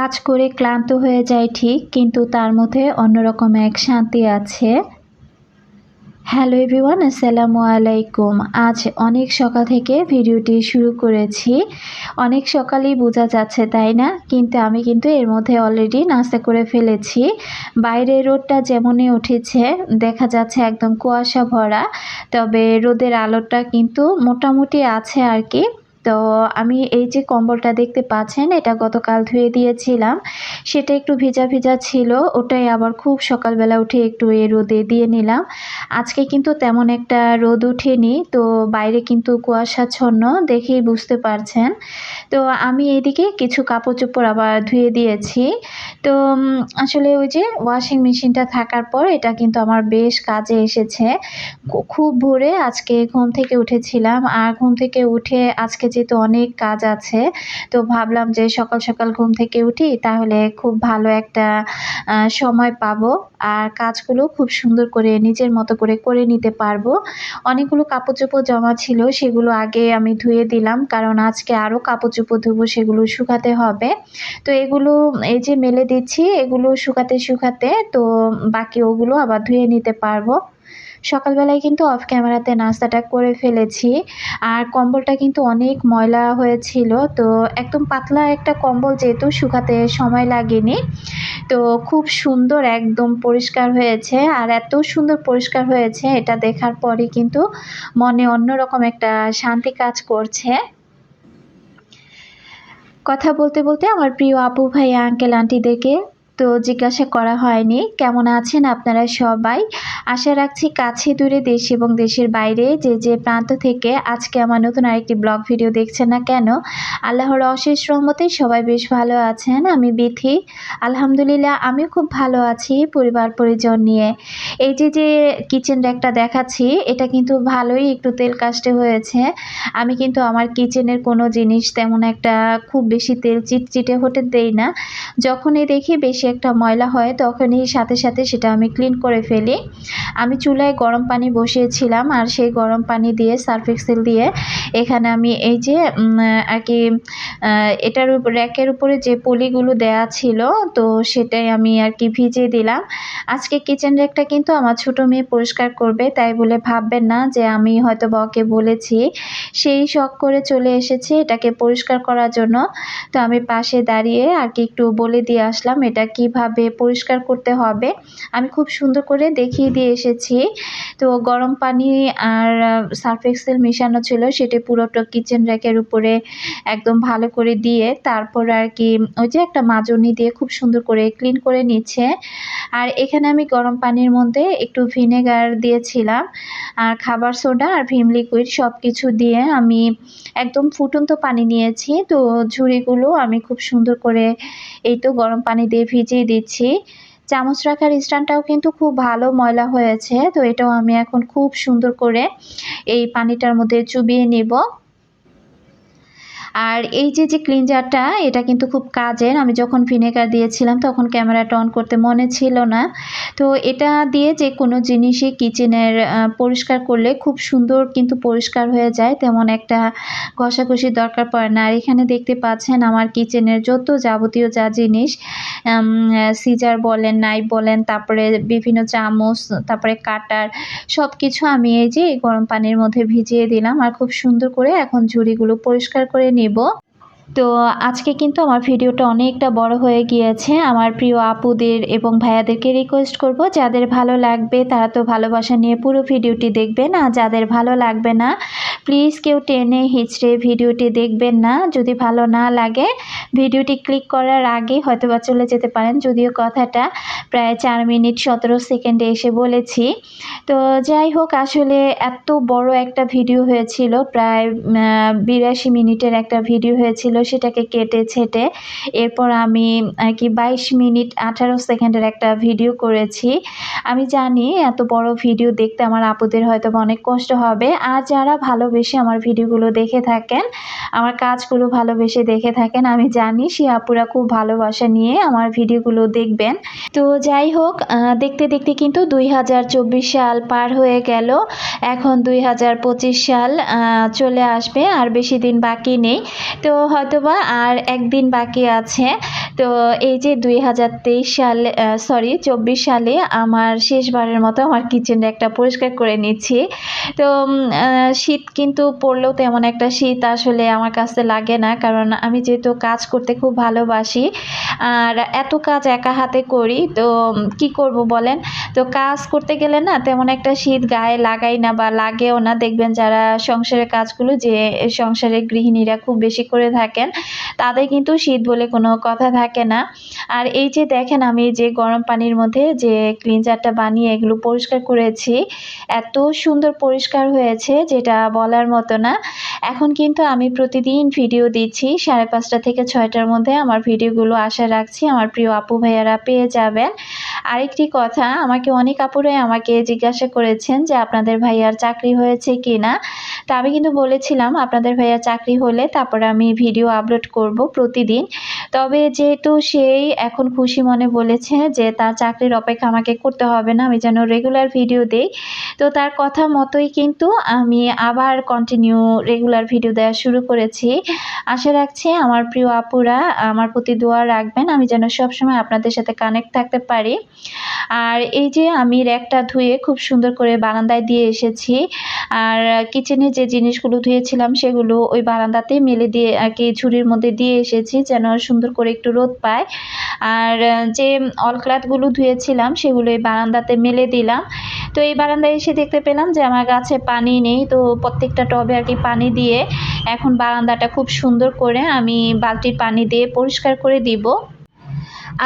কাজ করে ক্লান্ত হয়ে যায় ঠিক, কিন্তু তার মধ্যে অন্যরকম এক শান্তি আছে। হ্যালো এভরিওয়ান, আসসালামু আলাইকুম। আজ অনেক সকাল থেকে ভিডিওটি শুরু করেছি। অনেক সকালেই বোঝা যাচ্ছে, তাই না? কিন্তু আমি কিন্তু এর মধ্যে অলরেডি নাস্তা করে ফেলেছি। বাইরে রোদটা যেমনই উঠেছে, দেখা যাচ্ছে একদম কুয়াশা ভরা। তবে রোদের আলোটা কিন্তু মোটামুটি আছে আর কি। তো আমি এই যে কম্বলটা দেখতে পাচ্ছেন, এটা গতকাল ধুয়ে দিয়েছিলাম। সেটা একটু ভিজা ভিজা ছিল, ওটাই আবার খুব সকালবেলা উঠে একটু এ রোদে দিয়ে নিলাম। আজকে কিন্তু তেমন একটা রোদ উঠেনি, তো বাইরে কিন্তু কুয়াশাচ্ছন্ন দেখেই বুঝতে পারছেন। তো আমি এদিকে কিছু কাপড় চোপড় আবার ধুয়ে দিয়েছি। তো আসলে ওই যে ওয়াশিং মেশিনটা থাকার পর এটা কিন্তু আমার বেশ কাজে এসেছে। খুব ভোরে আজকে ঘুম থেকে উঠেছিলাম, আর ঘুম থেকে উঠে আজকে যেহেতু অনেক কাজ আছে, তো ভাবলাম যে সকাল সকাল ঘুম থেকে উঠি, তাহলে খুব ভালো একটা সময় পাবো। আর কাজগুলো খুব সুন্দর করে নিজের মতো করে করে নিতে পারব। অনেকগুলো কাপড় চোপড় জমা ছিল, সেগুলো আগে আমি ধুয়ে দিলাম, কারণ আজকে আরও কাপড় চোপড় ধুবো, সেগুলো শুকাতে হবে। তো এগুলো, এই যে মেলে দিচ্ছি, এগুলো শুকাতে শুকাতে, তো বাকি ওগুলো আবার ধুয়ে নিতে পারব। সকালবেলায় কিন্তু অফ ক্যামেরাতে নাস্তাটা করে ফেলেছি। আর কম্বলটা কিন্তু অনেক ময়লা হয়েছিল, তো একদম পাতলা একটা কম্বল যেহেতু শুকাতে সময় লাগেনি, তো খুব সুন্দর একদম পরিষ্কার হয়েছে। আর এত সুন্দর পরিষ্কার হয়েছে, এটা দেখার পরে কিন্তু মনে অন্যরকম একটা শান্তি কাজ করছে। কথা বলতে বলতে আমার প্রিয় আপু ভাই আঙ্কেল আন্টিদেরকে তো জিজ্ঞাসা করা হয়নি। কেমন আছেন আপনারা সবাই? আশা রাখছি কাছে দূরে দেশ এবং দেশের বাইরে যে যে প্রান্ত থেকে আজকে আমার নতুন আরেকটি ব্লগ ভিডিও দেখছেন না কেন, আল্লাহর অশেষ রহমতে সবাই বেশ ভালো আছেন। আমি বিথি। আলহামদুলিল্লাহ আমি খুব ভালো আছি পরিবার পরিজন নিয়ে। এই যে যে কিচেন র্যাকটা দেখাচ্ছি, এটা কিন্তু ভালোই একটু তেল কাস্টে হয়েছে। আমি কিন্তু আমার কিচেনের কোনো জিনিস তেমন একটা খুব বেশি তেল চিটচিটে হতে দেই না। যখনই দেখি বেশি একটা ময়লা হয় তখনই সাথে সাথে সেটা আমি ক্লিন করে ফেলি। আমি চুলায় গরম পানি বসিয়েছিলাম আর সেই গরম পানি দিয়ে সার্ফ এক্সেল দিয়ে এখানে আমি এই যে আর কি এটার র্যাকের উপরে যে পলিগুলো দেয়া ছিল, তো সেটাই আমি আর কি ভিজিয়ে দিলাম। আজকে কিচেন র্যাকটা কিন্তু আমার ছোট মেয়ে পরিষ্কার করবে, তাই বলে ভাববেন না যে আমি হয়তো বকে বলেছি। সেই শখ করে চলে এসেছি এটাকে পরিষ্কার করার জন্য। তো আমি পাশে দাঁড়িয়ে আর কি একটু বলে দিয়ে আসলাম, এটা কীভাবে পরিষ্কার করতে হবে, আমি খুব সুন্দর করে দেখিয়ে দিয়ে এসেছি। তো গরম পানি আর সার্ফ এক্সেল মেশানো ছিল, সেটি পুরোটা কিচেন র্যাকের উপরে একদম ভালো করে দিয়ে তারপর আর কি ওই যে একটা মাজনি দিয়ে খুব সুন্দর করে ক্লিন করে নিচ্ছে। আর এখানে আমি গরম পানির মধ্যে একটু ভিনেগার দিয়েছিলাম আর খাবার সোডা আর ভিম লিকুইড সব কিছু দিয়ে আমি একদম ফুটন্ত পানি নিয়েছি। তো ঝুড়িগুলো আমি খুব সুন্দর করে এই তো গরম পানি দিয়ে ভিজিয়ে দিচ্ছি। চামচ রাখার স্ট্যান্ডটাও কিন্তু খুব ভালো ময়লা হয়েছে, তো এটাও আমি এখন খুব সুন্দর করে এই পানিটার মধ্যে চুবিয়ে নেব। আর এই যে যে ক্লিনজারটা এটা কিন্তু খুব কাজের। আমি যখন ভিনেগার দিয়েছিলাম, তখন ক্যামেরাটা অন করতে মনে ছিল না। তো এটা দিয়ে যে কোনো জিনিসই কিচেনের পরিষ্কার করলে খুব সুন্দর কিন্তু পরিষ্কার হয়ে যায়। তেমন একটা ঘষাঘষির দরকার পড়ে না। আর এখানে দেখতে পাচ্ছেন আমার কিচেনের যত যাবতীয় যা জিনিস সিজার বলেন নাইফ বলেন, তারপরে বিভিন্ন চামচ, তারপরে কাটার সব কিছু আমি এই যে গরম পানির মধ্যে ভিজিয়ে দিলাম। আর খুব সুন্দর করে এখন ঝুড়িগুলো পরিষ্কার করে নেব। তো আজকে কিন্তু আমার ভিডিওটা অনেকটা বড় হয়ে গিয়েছে। আমার প্রিয় আপুদের এবং ভাইয়াদেরকে রিকোয়েস্ট করব, যাদের ভালো লাগবে তারা তো ভালোবাসা নিয়ে পুরো ভিডিওটি দেখবেন, আর যাদের ভালো লাগবে না প্লিজ কেউ টেনে হিচড়ে ভিডিওটি দেখবেন না। যদি ভালো না লাগে, ভিডিওটি ক্লিক করার আগে হয়তো বা চলে যেতে পারেন, যদিও কথাটা প্রায় চার মিনিট সতেরো সেকেন্ডে এসে বলেছি। তো যাই হোক, আসলে এত বড় একটা ভিডিও হয়েছিল, প্রায় বিরাশি মিনিটের একটা ভিডিও হয়েছিল সেটাকে কেটে ছেটে এরপর আমি কি বাইশ মিনিট আঠারো সেকেন্ডের একটা ভিডিও করেছি। আমি জানি এত বড় ভিডিও দেখতে আমার আপুদের হয়তো অনেক কষ্ট হবে। আর যারা ভালোবেসে আমার ভিডিওগুলো দেখে থাকেন, আমার কাজগুলো ভালোবেসে দেখে থাকেন, আমি জানি সে আপুরা খুব ভালোবাসা নিয়ে আমার ভিডিওগুলো দেখবেন। তো যাই হোক দেখতে দেখতে কিন্তু দুই হাজার চব্বিশ সাল পার হয়ে গেল। এখন দুই হাজার পঁচিশ সাল চলে আসবে, আর বেশি দিন বাকি নেই। তো হয়তো হয়তোবা আর একদিন বাকি আছে। তো এই যে দুই হাজার তেইশ সালে সরি চব্বিশ সালে আমার শেষবারের মতো আমার কিচেনটা একটা পরিষ্কার করে নিচ্ছি। তো শীত কিন্তু পড়লেও তেমন একটা শীত আসলে আমার কাছে লাগে না, কারণ আমি যেহেতু কাজ করতে খুব ভালোবাসি, আর এত কাজ একা হাতে করি, তো কি করব বলেন? তো কাজ করতে গেলে না তেমন একটা শীত গায়ে লাগাই না বা লাগেও না। দেখবেন যারা সংসারের কাজগুলো, যে সংসারের গৃহিণীরা খুব বেশি করে থাকেন, তাদের কিন্তু শীত বলে কোনো কথা থাকে না। আর এই যে দেখেন আমি যে গরম পানির মধ্যে যে ক্লিনজারটা বানিয়ে এগুলো পরিষ্কার করেছি, এত সুন্দর পরিষ্কার হয়েছে যেটা বলার মতো না। এখন কিন্তু আমি প্রতিদিন ভিডিও দিচ্ছি, সাড়ে পাঁচটা থেকে ছয়টার মধ্যে আমার ভিডিওগুলো আশা রাখছি, আমার প্রিয় আপু ভাইয়ারা পেয়ে যাবেন। আরেকটি কথা, আমাকে অনেক আপুরাই আমাকে জিজ্ঞাসা করেছেন যে আপনাদের ভাইয়ার চাকরি হয়েছে কি না তা আমি কিন্তু বলেছিলাম, আপনাদের ভাইয়ার চাকরি হলে তারপরে আমি ভিডিও আপলোড করব প্রতিদিন। তবে যেহেতু সেই এখন খুশি মনে বলেছে যে তার চাকরির অপেক্ষা আমাকে করতে হবে না, আমি যেন রেগুলার ভিডিও দেই। তো তার কথা মতোই কিন্তু আমি আবার কন্টিনিউ রেগুলার ভিডিও দেওয়া শুরু করেছি। আশা রাখছি আমার প্রিয় আপুরা আমার প্রতি দোয়া রাখবেন, আমি যেন সবসময় আপনাদের সাথে কানেক্ট থাকতে পারি। আর এই যে আমি র্যাকটা ধুয়ে খুব সুন্দর করে বারান্দায় দিয়ে এসেছি, আর কিচেনে যে জিনিসগুলো ধুয়েছিলাম সেগুলো ওই বারান্দাতে মেলে দিয়ে আর কি ঝুড়ির মধ্যে দিয়ে এসেছি যেন সুন্দর করে একটু রোদ পায়। আর যে অলক্লাথগুলো ধুয়েছিলাম সেগুলো এই বারান্দাতে মেলে দিলাম। তো এই বারান্দায় এসে দেখতে পেলাম যে আমার গাছে পানি নেই। তো প্রত্যেকটা টবে আর কি পানি দিয়ে এখন বারান্দাটা খুব সুন্দর করে আমি বালতির পানি দিয়ে পরিষ্কার করে দিব।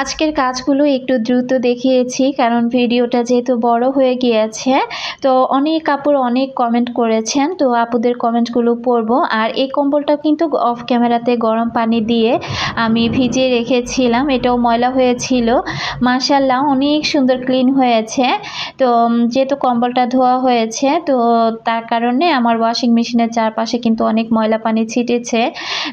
আজকের কাজগুলো একটু দ্রুত দেখিয়েছি, কারণ ভিডিওটা যেহেতু বড় হয়ে গিয়েছে, তো অনেক কাপড় অনেক কমেন্ট করেছেন, তো আপুদের কমেন্টগুলো পড়ব। আর এই কম্বলটা কিন্তু অফ ক্যামেরাতে গরম পানি দিয়ে আমি ভিজিয়ে রেখেছিলাম, এটাও ময়লা হয়েছিল। মাসাল্লাহ অনেক সুন্দর ক্লিন হয়েছে। তো যেহেতু কম্বলটা ধোয়া হয়েছে, তো তার কারণে আমার ওয়াশিং মেশিনের চারপাশে কিন্তু অনেক ময়লা পানি ছিটেছে।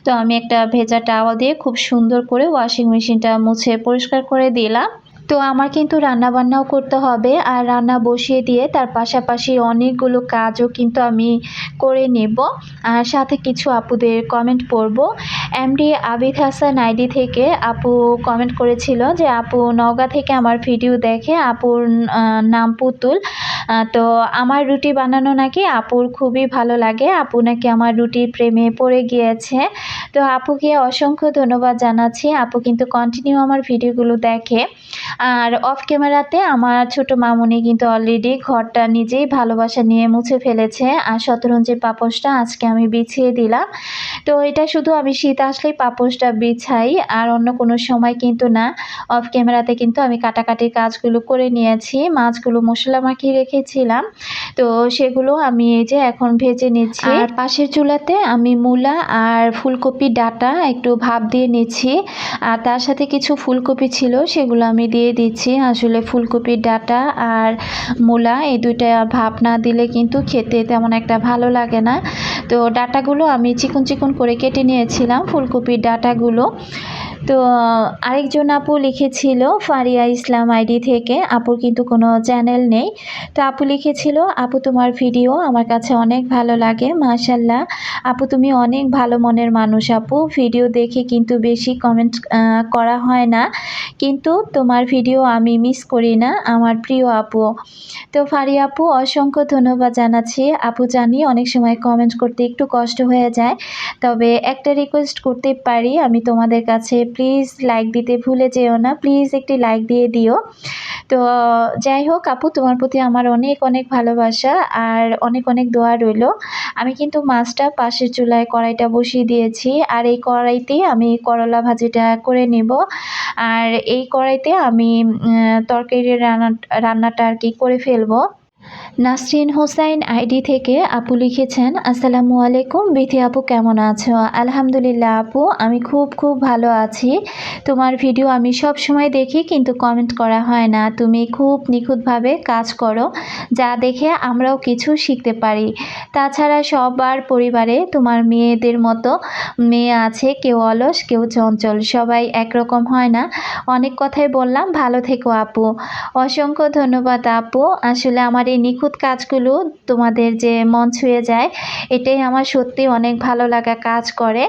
তো আমি একটা ভেজা টাওয়া দিয়ে খুব সুন্দর করে ওয়াশিং মেশিনটা মুছে পরিষ্কার করে দিলাম। তো আমার কিন্তু রান্না বান্নাও করতে হবে আর রান্না বসিয়ে দিয়ে তার পাশাপাশি অনেকগুলো কাজও কিন্তু আমি করে নেব। আর সাথে কিছু আপুদের কমেন্ট পড়ব। এমডি আবিদ হাসান আইডি থেকে আপু কমেন্ট করেছিল যে, আপু, নওগাঁ থেকে আমার ভিডিও দেখে আপুর নাম পুতুল। তো আমার রুটি বানানো নাকি আপুর খুবই ভালো লাগে। আপু নাকি আমার রুটির প্রেমে পড়ে গিয়েছে। তো আপুকে অসংখ্য ধন্যবাদ জানাচ্ছি। আপু কিন্তু কন্টিনিউ আমার ভিডিওগুলো দেখে। আর অফ ক্যামেরাতে আমার ছোট মামুনি কিন্তু অলরেডি ঘরটা নিজেই ভালোবাসা নিয়ে মুছে ফেলেছে। আর শতরঞ্জির পাপোশটা আজকে আমি বিছিয়ে দিলাম। তো এটা শুধু আমি শীত আসলেই পাপোশটা বিছাই আর অন্য কোনো সময় কিন্তু না। অফ ক্যামেরাতে কিন্তু আমি কাটাকাটির কাজগুলো করে নিয়েছি মাছগুলো মশলা মাখিয়ে রেখেছিলাম। তো সেগুলো আমি এই যে এখন ভেজে নিচ্ছি। আর পাশের চুলাতে আমি মূলা আর ফুলকপি ডাটা একটু ভাপ দিয়ে নিচ্ছি। আর তার সাথে কিছু ফুলকপি ছিল সেগুলো আমি দিয়ে দিচ্ছি আসলে ফুলকপির ডাটা আর মূলা, এই দুইটা ভাপ না দিলে কিন্তু খেতে তেমন একটা ভালো লাগে না। তো ডাটাগুলো আমি চিকন চিকন করে কেটে নিয়েছিলাম ফুলকপির ডাটাগুলো। তো আরেকজন আপু লিখেছিল ফারিয়া ইসলাম আইডি থেকে, আপুর কিন্তু কোনো চ্যানেল নেই। তো আপু লিখেছিল, আপু তোমার ভিডিও আমার কাছে অনেক ভালো লাগে মাশাল্লাহ আপু তুমি অনেক ভালো মনের মানুষ, আপু। ভিডিও দেখে কিন্তু বেশি কমেন্ট করা হয় না। কিন্তু তোমার ভিডিও আমি মিস করি না, আমার প্রিয় আপু। তো ফারি আপু, অসংখ্য ধন্যবাদ জানাচ্ছি। আপু জানি অনেক সময় কমেন্ট করতে একটু কষ্ট হয়ে যায়, তবে একটা রিকোয়েস্ট করতে পারি, আমি তোমাদের কাছে প্লিজ লাইক দিতে ভুলে যেও না। প্লিজ একটি লাইক দিয়ে দিও। তো, যাই হোক আপু, তোমার প্রতি আমার অনেক অনেক ভালোবাসা আর অনেক অনেক দোয়া রইল। আমি কিন্তু মাছটা পাশের চুলায় কড়াইটা বসিয়ে দিয়েছি আর এই কড়াইতে আমি করলা ভাজিটা করে নেব। আর এই কড়াইতে আমি তরকারি রান্না, রান্নাটা আর কি করে ফেলব। নাসরিন হোসাইন আইডি থেকে আপু লিখেছেন, আসসালামু আলাইকুম। বিথি আপু, কেমন আছো? আলহামদুলিল্লাহ আপু, আমি খুব খুব ভালো আছি। তোমার ভিডিও আমি সব সময় দেখি, কিন্তু কমেন্ট করা হয় না। তুমি খুব নিখুঁতভাবে কাজ করো, যা দেখে আমরাও কিছু শিখতে পারি। তাছাড়া সবার পরিবারে তোমার মেয়েদের মতো মেয়ে আছে, কেউ অলস, কেউ চঞ্চল। সবাই একরকম হয় না। অনেক কথাই বললাম। ভালো থেকো আপু। অসংখ্য ধন্যবাদ আপু। আসলে আমার এই নিখুঁত কাজগুলো তোমাদের যে মন ছুঁয়ে যায়, এটাই আমার সত্যি অনেক ভালো লাগা কাজ করে।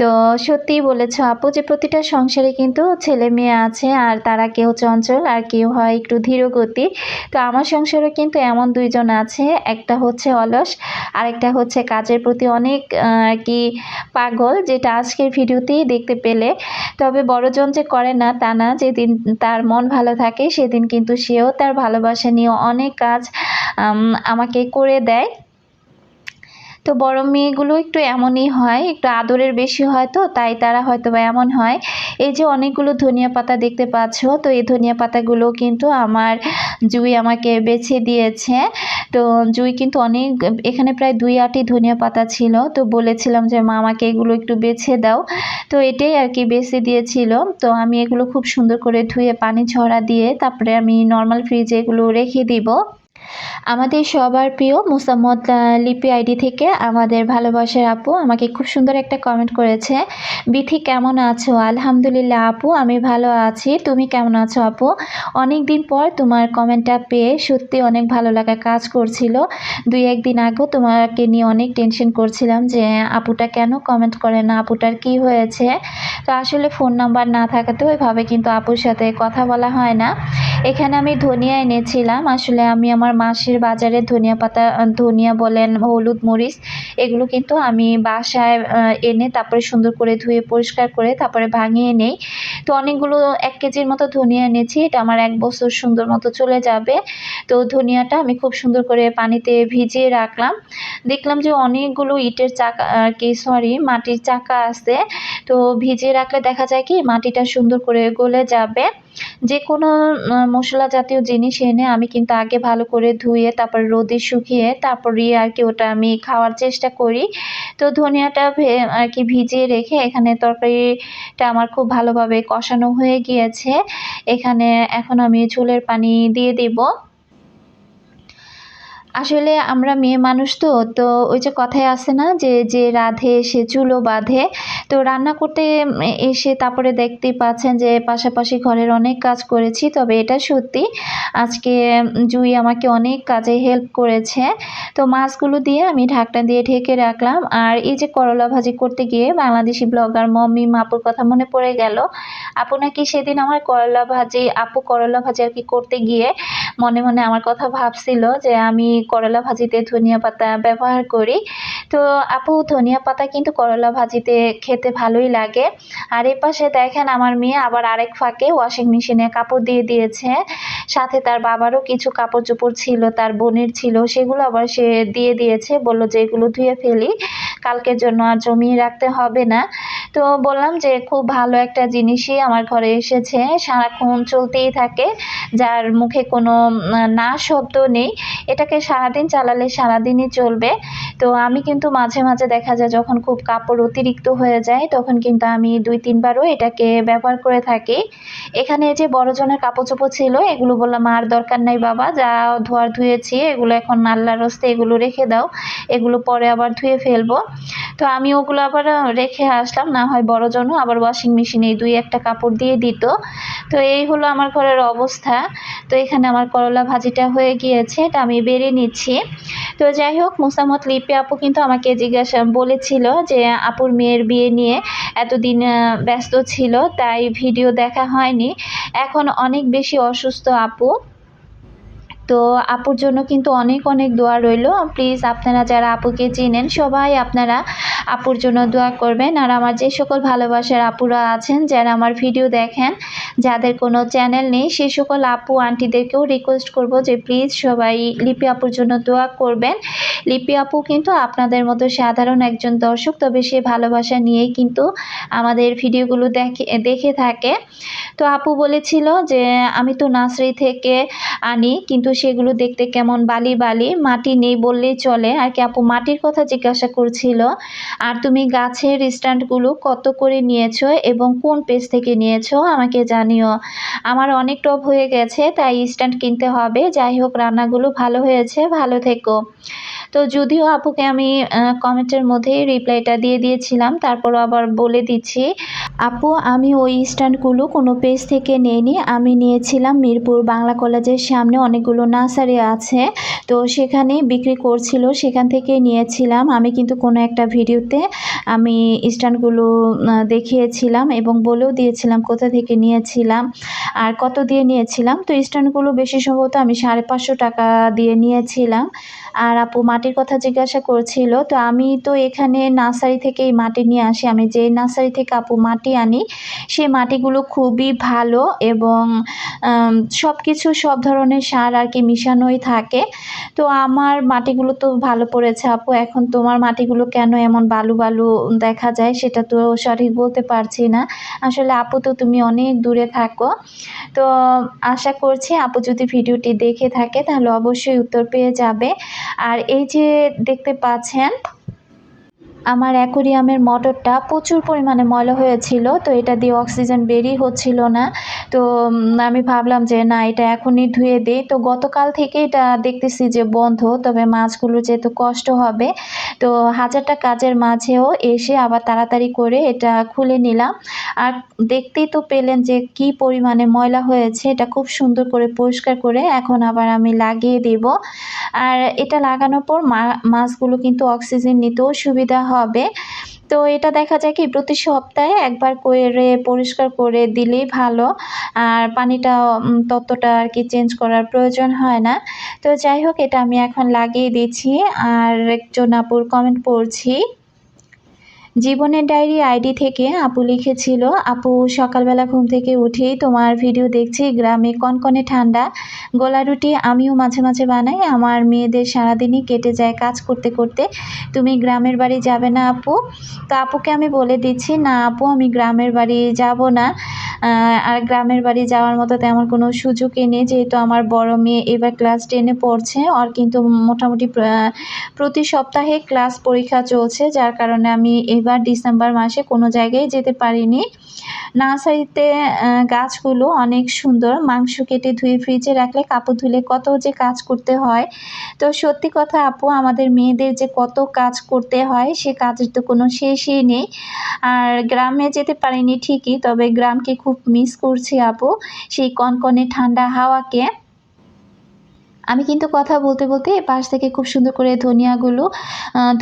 তো সত্যিই বলেছ আপু যে প্রতিটা সংসারে কিন্তু ছেলে মেয়ে আছে, আর তারা কেউ চঞ্চল আর কেউ হয় একটু ধীরগতি তো আমার সংসারে কিন্তু এমন দুইজন আছে, একটা হচ্ছে অলস, আরেকটা হচ্ছে কাজের প্রতি অনেক আর কি পাগল, যেটা আজকের ভিডিওতেই দেখতে পেলে। তবে বড়জন যে করে না তা না, যেদিন তার মন ভালো থাকে সেদিন কিন্তু সেও তার ভালোবাসা নিয়ে অনেক কাজ আমাকে করে দেয়। তো বড় মেয়েগুলো একটু এমনই হয়, একটু আদরের বেশি হয় তো, তাই তারা হয়তো বা এমন হয়। এই যে অনেকগুলো ধনিয়া পাতা দেখতে পাচ্ছ, তো এই ধনিয়া পাতাগুলো কিন্তু আমার জুই আমাকে বেছে দিয়েছে। তো জুই কিন্তু অনেক, এখানে প্রায় দুই আটি ধনিয়া পাতা ছিল, তো বলেছিলাম যে, মা, আমাকে এগুলো একটু বেছে দাও। তো এটাই আর কি বেছে দিয়েছিল। তো আমি এগুলো খুব সুন্দর করে ধুয়ে পানি ছড়া দিয়ে তারপরে আমি নর্মাল ফ্রিজে এগুলো রেখে দিব। আমাদের সবার প্রিয় মুসাম্মদ লিপি আইডি থেকে আমাদের ভালোবাসার আপু আমাকে খুব সুন্দর একটা কমেন্ট করেছে, বিথি কেমন আছো? আলহামদুলিল্লাহ আপু, আমি ভালো আছি। তুমি কেমন আছো আপু? অনেক দিন পর তোমার কমেন্টটা পেয়ে সত্যি অনেক ভালো লাগা কাজ করছিল। দুই একদিন আগেও তোমাকে নিয়ে অনেক টেনশন করছিলাম যে, আপুটা কেন কমেন্ট করে না? আপুটার কি হয়েছে? তো আসলে ফোন নাম্বার না থাকাতে ওইভাবে কিন্তু আপুর সাথে কথা বলা হয় না। এখানে আমি ধনিয়া এনেছিলাম। আসলে আমি আমার মাসের বাজারে ধনিয়া পাতা ধনিয়া বলেন, হলুদ, মরিচ, এগুলো কিন্তু আমি বাসায় এনে তারপরে সুন্দর করে ধুয়ে, পরিষ্কার করে তারপরে ভাঙিয়ে নেই। তো অনেকগুলো এক কেজির মতো ধনিয়া এনেছি, এটা আমার এক বছর সুন্দর মতো চলে যাবে। তো ধনিয়াটা আমি খুব সুন্দর করে পানিতে ভিজিয়ে রাখলাম। দেখলাম যে অনেকগুলো ইটের চাকা আর কি সরি মাটির চাকা আছে। তো ভিজিয়ে রাখলে দেখা যায় কি মাটিটা সুন্দর করে গলে যাবে। যে কোনো মশলা জাতীয় জিনিস এনে আমি কিন্তু আগে ভালো করে ধুয়ে, তারপর রোদে শুকিয়ে, তারপরে আর কি ওটা আমি খাওয়ার চেষ্টা করি। তো ধনিয়াটা আর কি ভিজিয়ে রেখে এখানে তরকারিটা আমার খুব ভালোভাবে কষানো হয়ে গিয়েছে। এখানে এখন আমি ঝোলের পানি দিয়ে দিব। আসলে আমরা মেয়ে মানুষ তো তো ওই যে কথায় আছে না যে যে রাধে সে চুলো বাঁধে। তো রান্না করতে এসে তারপরে দেখতে পাচ্ছেন যে, পাশাপাশি ঘরের অনেক কাজ করেছি, তবে এটা সত্যি আজকে জুই আমাকে অনেক কাজে হেল্প করেছে। তো মাছগুলো দিয়ে আমি ঢাকনা দিয়ে ঢেকে রাখলাম। আর এই যে করলা ভাজি করতে গিয়ে বাংলাদেশি ব্লগার মম্মি মাপুর কথা মনে পড়ে গেল। আপু নাকি সেদিন আমার করলা ভাজি, আপু করলা ভাজি আর কি করতে গিয়ে মনে মনে আমার কথা ভাবছিল যে, আমি করলা ভাজিতে ধনিয়া পাতা ব্যবহার করি। তো আপু, ধনিয়া পাতা কিন্তু করলা ভাজিতে খেতে ভালোই লাগে। আর এ পাশে দেখেন আমার মেয়ে আবার আরেক ফাঁকে ওয়াশিং মেশিনে কাপড় দিয়ে দিয়েছে। সাথে তার বাবারও কিছু কাপড় চোপড় ছিল, তার বোনের ছিল, সেগুলো আবার সে দিয়ে দিয়েছে। বলল যে এগুলো ধুয়ে ফেলি, কালকের জন্য আর জমিয়ে রাখতে হবে না। তো বললাম যে খুব ভালো একটা জিনিসই আমার ঘরে এসেছে। সারাক্ষণ চলতেই থাকে, যার মুখে কোনো, না শব্দ নেই। এটাকে সারাদিন চালালে সারাদিনই চলবে। তো আমি কিন্তু মাঝে মাঝে দেখা যায় যখন খুব কাপড় অতিরিক্ত হয়ে যায়, তখন কিন্তু আমি দুই তিনবারও এটাকে ব্যবহার করে থাকি। এখানে যে বড়জনের কাপড় চোপড় ছিল, এগুলো বললাম আর দরকার নাই বাবা, যা ধোয়ার ধুয়েছি, এগুলো এখন আল্লাহর রস্তে এগুলো রেখে দাও, এগুলো পরে আবার ধুয়ে ফেলব। তো আমি ওগুলো আবার রেখে আসলাম, না হয় বড় জন্য আবার ওয়াশিং মেশিনে দুই একটা কাপড় দিয়ে দিত। তো এই হলো আমার ঘরের অবস্থা। তো এখানে আমার করলা ভাজিটা হয়ে গিয়েছে, এটা আমি বেড়ে নিচ্ছি। তো যাই হোক মুসামত লিপি আপু কিন্তু আমাকে জিজ্ঞাসা, বলেছিল যে আপুর মেয়ের বিয়ে নিয়ে এতদিন ব্যস্ত ছিল, তাই ভিডিও দেখা হয়নি। এখন অনেক বেশি অসুস্থ আপু। তো আপুর জন্য কিন্তু অনেক অনেক দোয়া রইল। প্লিজ আপনারা যারা আপুকে চিনেন, সবাই আপনারা আপুর জন্য দোয়া করবেন। আর আমার যে সকল ভালোবাসার আপুরা আছেন, যারা আমার ভিডিও দেখেন, যাদের কোনো চ্যানেল নেই, সে সকল আপু, আন্টিদেরকেও রিকোয়েস্ট করব যে প্লিজ সবাই লিপি আপুর জন্য দোয়া করবেন। লিপি আপু কিন্তু আপনাদের মতো সাধারণ একজন দর্শক, তবে সে ভালোবাসা নিয়েই কিন্তু আমাদের ভিডিওগুলো দেখে দেখে থাকে। তো আপু বলেছিল যে, আমি তো নার্সারি থেকে আনি, কিন্তু সেগুলো দেখতে কেমন বালি বালি, মাটি নেই বললেই চলে। আর কি আপু, মাটির কথা জিজ্ঞাসা করছিল, আর তুমি গাছের স্ট্যান্ডগুলো কত করে নিয়েছো এবং কোন পেজ থেকে নিয়েছো? আমাকে জানিও। আমার অনেক টপ হয়ে গেছে, তাই স্ট্যান্ড কিনতে হবে। যাই হোক, রান্নাগুলো ভালো হয়েছে, ভালো থেকো। তো যদিও আপুকে আমি কমেন্টের মধ্যে রিপ্লাইটা দিয়ে দিয়েছিলাম তারপর আবার বলে দিচ্ছি। আপু, আমি ওই স্ট্যান্ডগুলো কোনো পেজ থেকে নেইনি। আমি নিয়েছিলাম মিরপুর বাংলা কলেজের সামনে অনেকগুলো নার্সারি আছে, তো সেখানে বিক্রি করছিল, সেখান থেকে নিয়েছিলাম। আমি কিন্তু কোনো একটা ভিডিওতে আমি স্ট্যান্ডগুলো দেখিয়েছিলাম এবং বলেও দিয়েছিলাম কোথা থেকে নিয়েছিলাম আর কত দিয়ে নিয়েছিলাম। তো স্ট্যান্ডগুলো বেশি সম্ভবত আমি সাড়ে পাঁচশো টাকা দিয়ে নিয়েছিলাম। আর আপু মাটির কথা জিজ্ঞাসা করছিল, তো আমি তো এখানে নার্সারি থেকেই মাটি নিয়ে আসি। আমি যে নার্সারি থেকে আপু মাটি আনি সেই মাটিগুলো খুবই ভালো এবং সব কিছু সব ধরনের সার আর কি মিশানোই থাকে। তো আমার মাটিগুলো তো ভালো পড়েছে আপু, এখন তোমার মাটিগুলো কেন এমন বালু বালু দেখা যায় সেটা তো সঠিক বলতে পারছি না। আসলে আপু তো তুমি অনেক দূরে থাকো। তো আশা করছি আপু যদি ভিডিওটি দেখে থাকে তাহলে অবশ্যই উত্তর পেয়ে যাবে। আর এই যে দেখতে পাচ্ছেন আমার অ্যাকোরিয়ামের মোটরটা প্রচুর পরিমাণে ময়লা হয়েছিল, তো এটা দিয়ে অক্সিজেন বেরিয়ে হচ্ছিল না। তো আমি ভাবলাম যে না, এটা এখনই ধুয়ে দিই। তো গতকাল থেকে এটা দেখতেছি যে বন্ধ, তবে মাছগুলো যেহেতু কষ্ট হবে, তো হাজারটা কাজের মাঝেও এসে আবার তাড়াতাড়ি করে এটা খুলে নিলাম। আর দেখতেই তো পেলেন যে কি পরিমাণে ময়লা হয়েছে, এটা খুব সুন্দর করে পরিষ্কার করে এখন আবার আমি লাগিয়ে দেব। আর এটা লাগানোর পর মাছগুলো কিন্তু অক্সিজেন নিতেও সুবিধা হবে। তো এটা দেখা যায় কি, প্রতি সপ্তাহে একবার করে পরিষ্কার করে দিলেই ভালো। আর পানিটা ততটা আর কি চেঞ্জ করার প্রয়োজন হয় না। তো যাই হোক, এটা আমি এখন লাগিয়ে দিচ্ছি। আর একজন আপুর কমেন্ট পড়ছি। জীবনের ডায়েরি আইডি থেকে আপু লিখেছিল, আপু, সকালবেলা ঘুম থেকে উঠেই তোমার ভিডিও দেখছি, গ্রামে কনকনে ঠান্ডা। গোলা রুটি আমিও মাঝে মাঝে বানাই, আমার মেয়েদের সারাদিনই কেটে যায় কাজ করতে করতে। তুমি গ্রামের বাড়ি যাবে না, আপু? তো আপুকে আমি বলে দিচ্ছি, না, আপু, আমি গ্রামের বাড়ি যাব না। আর গ্রামের বাড়ি যাওয়ার মতো তেমন কোনো সুযোগই নেই, যেহেতু আমার বড় মেয়ে এবার ক্লাস টেনে পড়ছে। আর কিন্তু মোটামুটি প্রতি সপ্তাহে ক্লাস পরীক্ষা চলছে, যার কারণে আমি এবার ডিসেম্বর মাসে কোনো জায়গায় যেতে পারিনি। নার্সারিতে গাছগুলো অনেক সুন্দর। মাংস কেটে ধুয়ে ফ্রিজে রাখলে, কাপড় ধুলে কত যে কাজ করতে হয়। তো সত্যি কথা আপু, আমাদের মেয়েদের যে কত কাজ করতে হয়, সে কাজের তো কোনো শেষই নেই। আর গ্রামে যেতে পারিনি ঠিকই, তবে গ্রামকে খুব মিস করছি আপু, সেই কনকনে ঠান্ডা হাওয়াকে। আমি কিন্তু কথা বলতে বলতে পাশ থেকে খুব সুন্দর করে ধনিয়াগুলো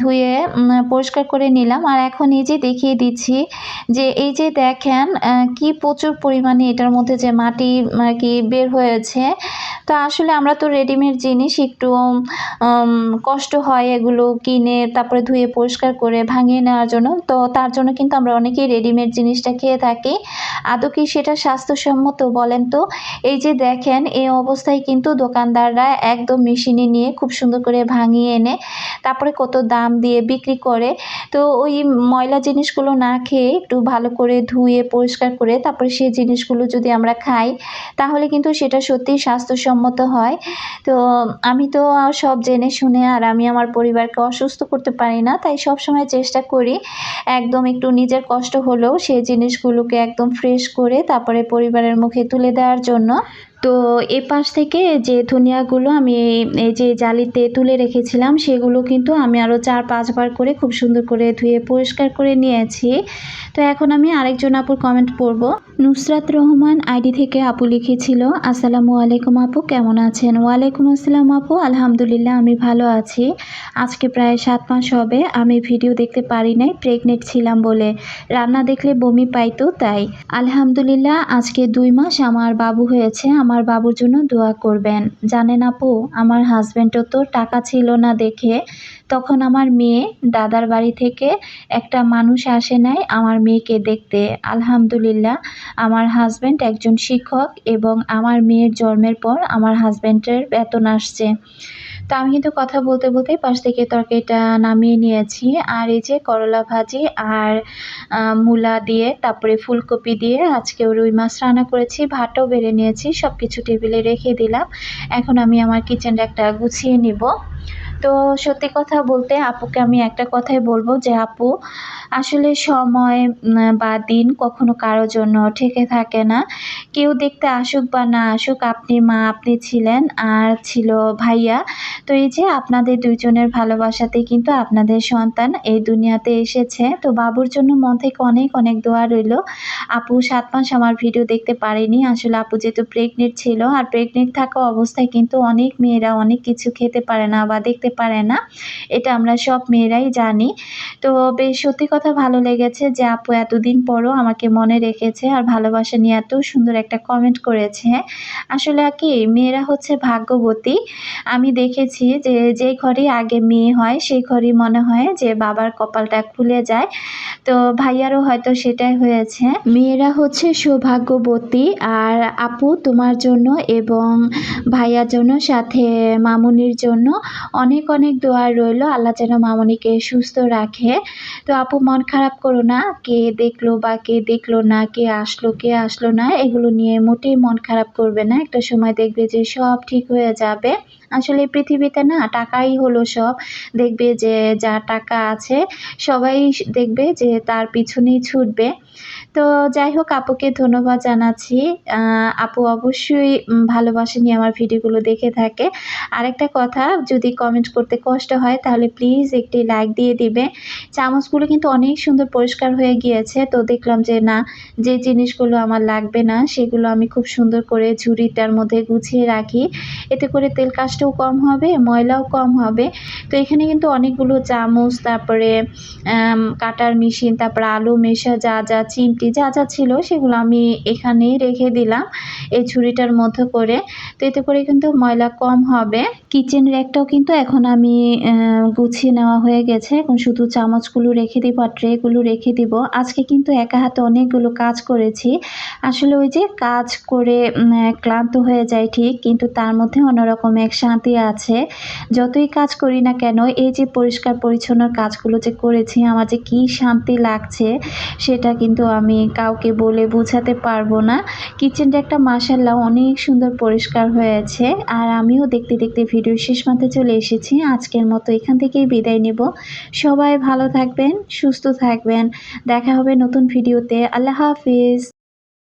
ধুয়ে পরিষ্কার করে নিলাম। আর এখন এই যে দেখিয়ে দিচ্ছি যে এই যে দেখেন কি প্রচুর পরিমাণে এটার মধ্যে যে মাটি আর কি বের হয়েছে। তো আসলে আমরা তো রেডিমেড জিনিস, একটু কষ্ট হয় এগুলো কিনে, তারপরে ধুয়ে পরিষ্কার করে ভাঙিয়ে নেওয়ার জন্য। তো তার জন্য কিন্তু আমরা অনেকেই রেডিমেড জিনিসটা খেয়ে থাকি। আদৌ কি সেটা স্বাস্থ্যসম্মত বলেন তো? এই যে দেখেন, এই অবস্থায় কিন্তু দোকানদাররা একদম মেশিনে নিয়ে খুব সুন্দর করে ভাঙিয়ে এনে তারপরে কত দাম দিয়ে বিক্রি করে। তো ওই ময়লা জিনিসগুলো না খেয়ে একটু ভালো করে ধুয়ে, পরিষ্কার করে তারপরে সেই জিনিসগুলো যদি আমরা খাই, তাহলে কিন্তু সেটা সত্যিই স্বাস্থ্যসম্মত হয়। তো আমি তো সব জেনে শুনে আর আমি আমার পরিবারকে অসুস্থ করতে পারি না, তাই সব সময় চেষ্টা করি একদম একটু নিজের কষ্ট হলেও সেই জিনিসগুলোকে একদম ফ্রেশ করে তারপরে পরিবারের মুখে তুলে দেওয়ার জন্য। তো এ পাশ থেকে যে ধনিয়াগুলো আমি এই যে জালিতে তুলে রেখেছিলাম, সেগুলো কিন্তু আমি আরও চার পাঁচবার করে খুব সুন্দর করে ধুয়ে পরিষ্কার করে নিয়েছি। তো এখন আমি আরেকজন আপুর কমেন্ট পড়ব। নুসরাত রহমান আইডি থেকে আপু লিখেছিল, আসসালামু আলাইকুম আপু, কেমন আছেন? ওয়ালাইকুম আসসালাম আপু, আলহামদুলিল্লাহ আমি ভালো আছি। আজকে প্রায় সাত মাস হবে, আমি ভিডিও দেখতে পারি নাই প্রেগনেন্ট ছিলাম বলে। রান্না দেখলে বমি পাইতো তাই। আলহামদুলিল্লাহ, আজকে দুই মাস আমার বাবু হয়েছে আমার বাবুর জন্য দোয়া করবেন। জানেন আপু, আমার হাজব্যান্ডও তো টাকা ছিল না দেখে। তখন আমার মেয়ে দাদার বাড়ি থেকে একটা মানুষ আসে নাই আমার মেয়েকে দেখতে। আলহামদুলিল্লাহ, আমার হাজব্যান্ড একজন শিক্ষক এবং আমার মেয়ের জন্মের পর আমার হাজব্যান্ডের বেতন আসছে। তো আমি কিন্তু কথা বলতে বলতে পাশ থেকে তরকারিটা নামিয়ে নিয়েছি। আর এই যে করলা ভাজি আর মূলা দিয়ে, তারপরে ফুলকপি দিয়ে আজকে রুই মাছ রান্না করেছি, ভাতও বেড়ে নিয়েছি সব কিছু টেবিলে রেখে দিলাম। এখন আমি আমার কিচেনটা একটা গুছিয়ে নিব। তো সত্যি কথা বলতে আপুকে আমি একটা কথাই বলব যে আপু, আসলে সময় বা দিন কখনো কারোর জন্য ঠেকে থাকে না। কেউ দেখতে আসুক বা না আসুক, আপনি মা, আপনি ছিলেন আর ছিল ভাইয়া। তো এই যে আপনাদের দুইজনের ভালোবাসাতে কিন্তু আপনাদের সন্তান এই দুনিয়াতে এসেছে। তো বাবুর জন্য মন থেকে অনেক অনেক দোয়া রইল। আপু সাত মাস আমার ভিডিও দেখতে পারেনি। আসলে আপু যেহেতু প্রেগনেন্ট ছিল, আর প্রেগনেন্ট থাকা অবস্থায় কিন্তু অনেক মেয়েরা অনেক কিছু খেতে পারে না বা দেখতে পারে না। এটা আমরা সব মেয়েরাই জানি। তো বেশ সত্যি কথা ভালো লেগেছে যে আপু এতদিন পরও আমাকে মনে রেখেছে আর ভালোবাসা নিয়ে এত সুন্দর একটা কমেন্ট করেছে। আসলে কি, মেয়েরা হচ্ছে ভাগ্যবতী। আমি দেখেছি যে যে ঘরে আগে মেয়ে হয়, সেই ঘরই মনে হয় যে বাবার কপালটা খুলে যায়। তো ভাইয়ারও হয়তো সেটাই হয়েছে। মেয়েরা হচ্ছে সৌভাগ্যবতী আর আপু তোমার জন্য এবং ভাইয়ার জন্য, সাথে মামুনির জন্য অনেক অনেক অনেক দোয়া রইল। আল্লাহ যেন মামনিকে সুস্থ রাখে। তো আপু, মন খারাপ করো না। কে দেখল বা কে দেখল না, কে আসলো কে আসলো না, এগুলো নিয়ে মোটেই মন খারাপ করবে না। একটা সময় দেখবে যে সব ঠিক হয়ে যাবে। আসলে পৃথিবীতে না, টাকাই হলো সব। দেখবে যে যা টাকা আছে, সবাই দেখবে যে তার পিছনেই ছুটবে। তো যাই হোক আপুকে ধন্যবাদ জানাচ্ছি। আপু অবশ্যই উম, ভালোবাসা নিয়ে আমার ভিডিওগুলো দেখে থাকে। আরেকটা কথা যদি কমেন্ট করতে কষ্ট হয় তাহলে প্লিজ একটি লাইক দিয়ে দিবে। চামচগুলো কিন্তু অনেক সুন্দর পরিষ্কার হয়ে গিয়েছে। তো দেখলাম যে না যে জিনিসগুলো আমার লাগবে না সেগুলো আমি খুব সুন্দর করে ঝুড়িটার মধ্যে গুছিয়ে রাখি। এতে করে তেল কাজটাও কম হবে ময়লাও কম হবে। তো এখানে কিন্তু অনেকগুলো চামচ তারপরে কাটার মেশিন তারপরে আলু মেশা যা যা চিমটি যা যা ছিল সেগুলো আমি এখানেই রেখে দিলাম এই ছুরিটার মধ্যে করে। তো এতে করে কিন্তু ময়লা কম হবে। কিচেন র্যাকটাও কিন্তু এখন আমি গুছিয়ে নেওয়া হয়ে গেছে। এখন শুধু চামচগুলো রেখে দিব আর ট্রেগুলো রেখে দিব। আজকে কিন্তু একা হাতে অনেকগুলো কাজ করেছি। আসলে ওই যে কাজ করে ক্লান্ত হয়ে যায় ঠিক, কিন্তু তার মধ্যে অন্যরকম এক শান্তি আছে। যতই কাজ করি না কেন, এই যে পরিষ্কার পরিচ্ছন্ন কাজগুলো যে করেছি, আমার যে কি শান্তি লাগছে, সেটা কিন্তু আমি কাউকে বলে বুঝাতে পারব না। কিচেনটা একটা মাসাল্লাহ অনেক সুন্দর পরিষ্কার হয়েছে। আর আমিও দেখতে দেখতে ভিডিও শেষ মাথায় চলে এসেছি। আজকের মতো এখান থেকেই বিদায় নেব। সবাই ভালো থাকবেন, সুস্থ থাকবেন। দেখা হবে নতুন ভিডিওতে। আল্লাহ হাফিজ।